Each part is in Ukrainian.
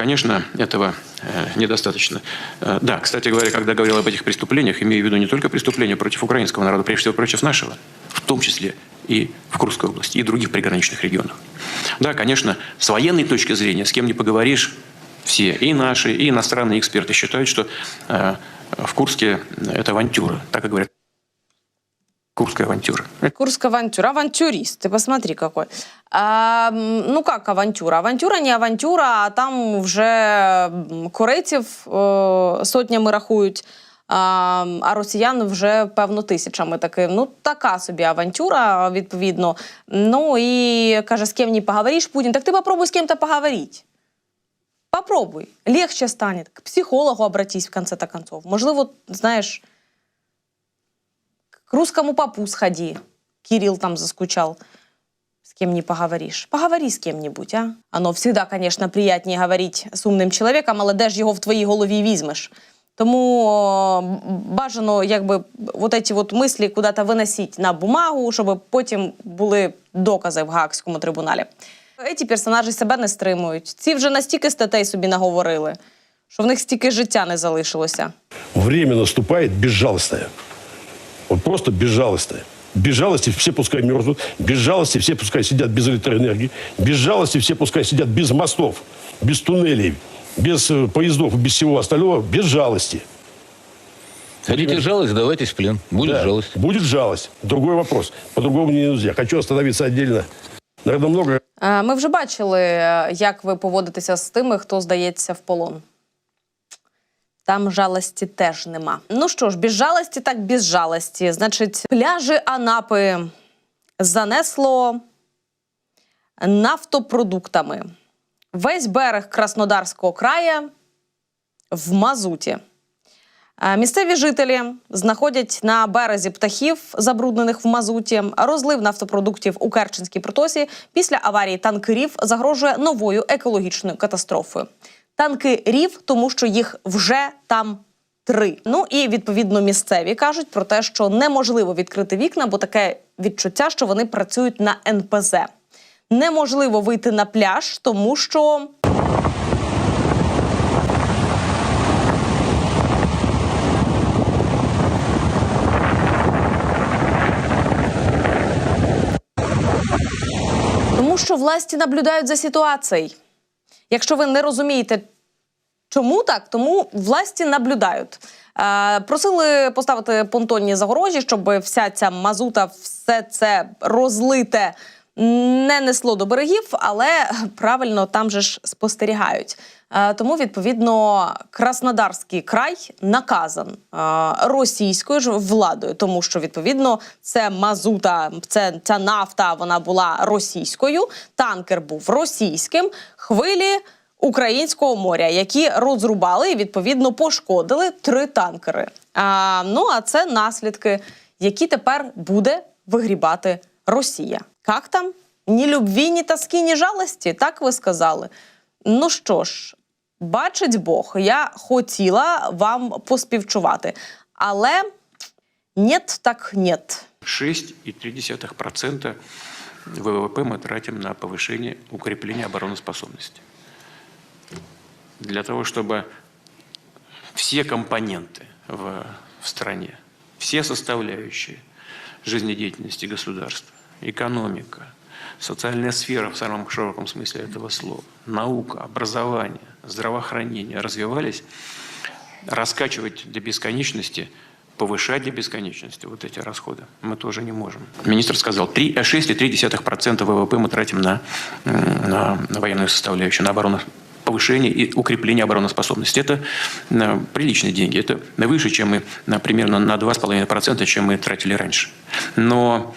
Конечно, этого э, недостаточно. Э, Да, кстати говоря, когда говорил об этих преступлениях, имею в виду не только преступления против украинского народа, прежде всего против нашего, в том числе и в Курской области, и других приграничных регионах. Да, конечно, с военной точки зрения, с кем не поговоришь, все, и наши, и иностранные эксперты считают, что э, в Курске это авантюра, так и говорят. Курская авантюра. Курская авантюра. Авантюрист. Ты посмотри какой. А, ну как авантюра? Авантюра не авантюра, а там вже корейців е, сотнями рахують, а, росіян вже певно тисячами таки. Ну така собі авантюра, відповідно. Ну і каже, з ким не поговориш, Путін. Так ти попробуй з ким-то поговорити. Попробуй. Легче станет. К психологу обратись в конце-то концов. Можливо, знаєш, к русскому попу сходи. Кирилл там заскучал. С кем не поговоришь. Поговори с кем-нибудь, а? Оно всегда, конечно, приятнее говорить з умним чоловіком, але де ж його в твоїй голові візьмеш? Тому бажано, якби, вот эти вот мислі куди-то виносить на бумагу, щоб потім були докази в Гаагському трибуналі. Ці персонажі себе не стримують. Ці вже настільки статей собі наговорили, що в них стільки життя не залишилося. Время наступает безжалостное. Вот просто безжалостное. Без жалости все пускай мерзнут, без жалости все пускай сидят без электроэнергии, без жалости все пускай сидят без мостов, без туннелей, без э, поездов и без всего остального, без жалости. Хотите жалость, давайтесь в плен. Будет Да, жалость. Будет жалость. Другой вопрос. По-другому не нельзя. Хочу остановиться отдельно. Наверное, много Е, Ми вже бачили, е, як ви поводитеся з тими, хто здається в полон. Там жалості теж нема. Ну що ж, без жалості, так без жалості. Значить, пляжі Анапи занесло нафтопродуктами. Весь берег Краснодарського края в мазуті. Е, Місцеві жителі знаходять на березі птахів, забруднених в мазуті. Розлив нафтопродуктів у Керченській протосі після аварії танкерів загрожує новою екологічною катастрофою. Танкерів, тому що їх вже там три. Ну і відповідно місцеві кажуть про те, що неможливо відкрити вікна, бо таке відчуття, що вони працюють на НПЗ. Неможливо вийти на пляж, тому що Тому що власті наблюдають за ситуацією. Якщо ви не розумієте, чому так, тому власті наблюдають. Е, просили поставити понтонні загорожі, щоб вся ця мазута, все це розлите не несло до берегів, але правильно там же ж спостерігають. Е, тому, відповідно, Краснодарський край наказан е, російською ж владою, тому що відповідно це мазута, це ця нафта, вона була російською. Танкер був російським. Хвилі українського моря, які розрубали і відповідно пошкодили три танкери. А, ну а це наслідки, які тепер буде вигрібати Росія. Як там? Ні любві, ні тоски, ні жалості, так ви сказали. Ну що ж, бачить Бог, я хотіла вам поспівчувати, але нет так нет. 6,3% ВВП мы тратим на повышение, укрепление обороноспособности. Для того, чтобы все компоненты в, в стране, все составляющие жизнедеятельности государства, экономика, социальная сфера в самом широком смысле этого слова, наука, образование, здравоохранение развивались, раскачивать до бесконечности, повышать до бесконечности вот эти расходы мы тоже не можем. Министр сказал, 3, э, 6,3% ВВП мы тратим на, на, на военную составляющую, на оборону повышение и укрепление обороноспособности. Это э, приличные деньги. Это выше, чем мы на, примерно на 2,5%, чем мы тратили раньше. Но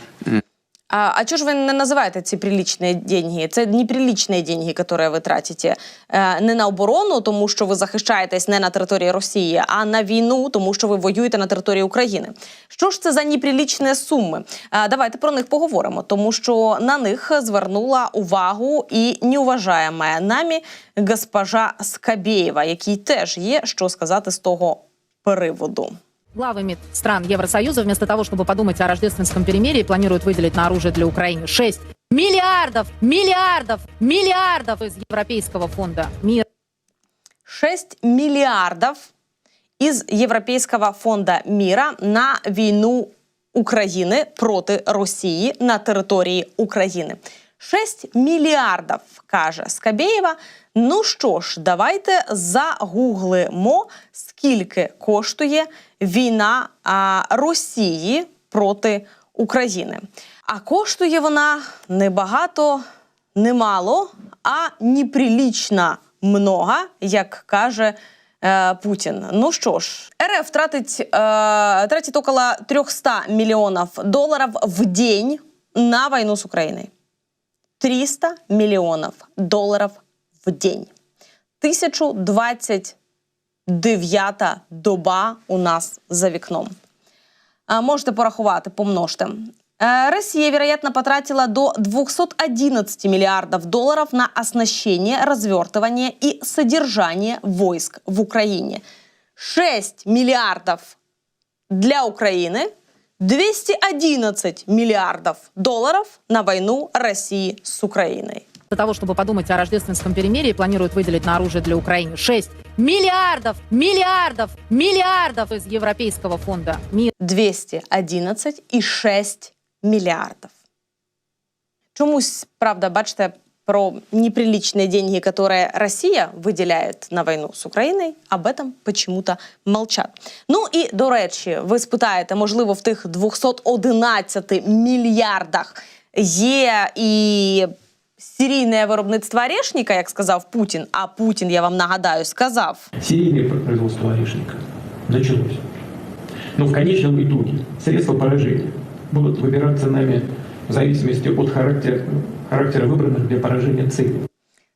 а, а чого ж ви не називаєте ці прилічні деньги? Це неприлічні деньги, які ви тратите е, не на оборону, тому що ви захищаєтесь не на території Росії, а на війну, тому що ви воюєте на території України. Що ж це за неприлічні суми? Давайте про них поговоримо, тому що на них звернула увагу і неуважаєма нами госпожа Скабєєва, якій теж є що сказати з того приводу. Главами стран Евросоюза вместо того, чтобы подумать о рождественском перемирии, планируют выделить на оружие для Украины 6 миллиардов, миллиардов, миллиардов из Европейского фонда мира. 6 миллиардов из Европейского фонда мира на війну України проти Росії на території України. 6 мільярдів, каже Скабєєва. Ну що ж, давайте загуглимо, скільки коштує війна а, Росії проти України. А коштує вона не багато, не мало, а неприлічно много, як каже е, Путін. Ну що ж, РФ тратить, е, тратить около 300 миллионов долларов в день на войну с Украиной. 300 миллионов долларов в день. 1029 доба у нас за вікном. Можете порахувати, помножте. Россия, вероятно, потратила до 211 миллиардов долларов на оснащение, развертывание и содержание войск в Украине. 6 миллиардов для Украины, 211 миллиардов долларов на войну России с Украиной. Для того, чтобы подумать о рождественском перемирии, планируют выделить на оружие для Украины 6 миллиардов, миллиардов, миллиардов из Европейского фонда мира. 211,6 миллиардов. Чомусь, правда, бачите, про неприличные деньги, которые Россия выделяет на війну з Україною, об этом почему-то молчат. Ну і до речі, ви спитаєте, можливо, в тих 211 мільярдах є і серійне виробництво орешника, як сказав Путін. А Путін, я вам нагадаю, сказав: серийное производство орешника началось. Но в конечном итоге средства поражения будут выбираться нами в зависимости от характера, характера выбранных для поражения целей.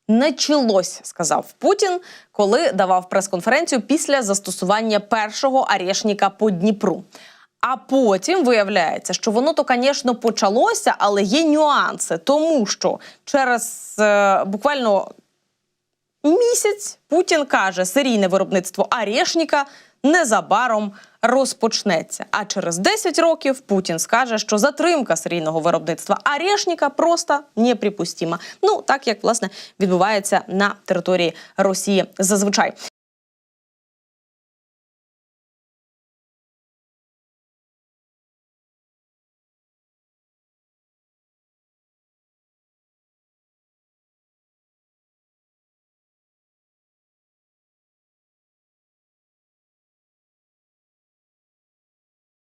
Началось, сказав Путін, коли давав прес-конференцію після застосування першого арешника по Дніпру. А потім виявляється, що воно то, звісно, почалося, але є нюанси, тому що через е, буквально місяць Путін каже, серійне виробництво арешника незабаром розпочнеться. А через 10 років Путін скаже, що затримка серійного виробництва арешника просто неприпустима. Ну так як власне відбувається на території Росії зазвичай.